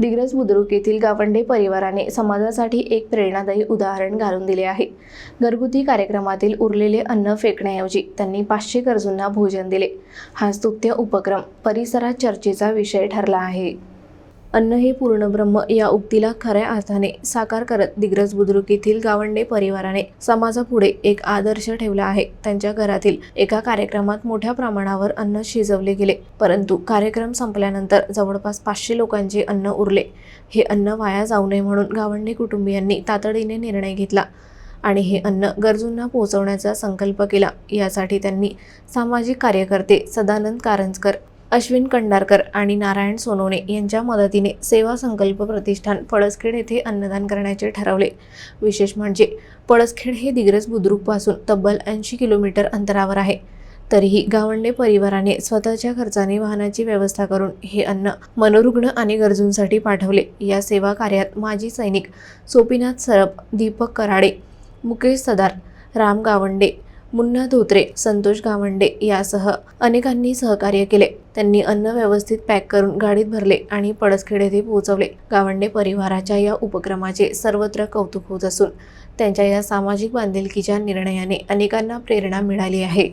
दिग्रज बुद्रुक येथील गावंडे परिवाराने समाजासाठी एक प्रेरणादायी उदाहरण घालून दिले आहे. घरगुती कार्यक्रमातील उरलेले अन्न फेकण्याऐवजी त्यांनी पाचशे गरजूंना भोजन दिले. हा स्तुत्य उपक्रम परिसरात चर्चेचा विषय ठरला आहे. अन्न हे पूर्ण ब्रह्म या उक्तीला खऱ्या अर्थाने साकार करत दिग्रज बुद्रुक येथील गावंडे परिवाराने समाजापुढे एक आदर्श ठेवला आहे. त्यांच्या घरातील एका कार्यक्रमात मोठ्या प्रमाणावर अन्न शिजवले गेले. परंतु कार्यक्रम संपल्यानंतर जवळपास पाचशे लोकांचे अन्न उरले. हे अन्न वाया जाऊ नये म्हणून गावंडे कुटुंबियांनी तातडीने निर्णय घेतला आणि हे अन्न गरजूंना पोहोचवण्याचा संकल्प केला. यासाठी त्यांनी सामाजिक कार्यकर्ते सदानंद कारंजकर अश्विन कंडारकर आणि नारायण सोनवणे यांच्या मदतीने सेवा संकल्प प्रतिष्ठान पळसखेड येथे अन्नदान करण्याचे ठरवले. विशेष म्हणजे पळसखेड हे दिग्रस बुद्रुकपासून तब्बल ऐंशी किलोमीटर अंतरावर आहे. तरीही गावंडे परिवाराने स्वतःच्या खर्चाने वाहनाची व्यवस्था करून हे अन्न मनोरुग्ण आणि गरजूंसाठी पाठवले. या सेवा कार्यात माजी सैनिक सोपीनाथ सरप दीपक कराडे मुकेश सदार राम गावंडे मुन्ना धोत्रे संतोष गावंडे यासह अनेकांनी सहकार्य केले. त्यांनी अन्न व्यवस्थित पॅक करून गाडीत भरले आणि पडसखेड येथे पोहोचवले. गावंडे परिवाराच्या या उपक्रमाचे सर्वत्र कौतुक होत असून त्यांच्या या सामाजिक बांधिलकीच्या निर्णयाने अनेकांना प्रेरणा मिळाली आहे.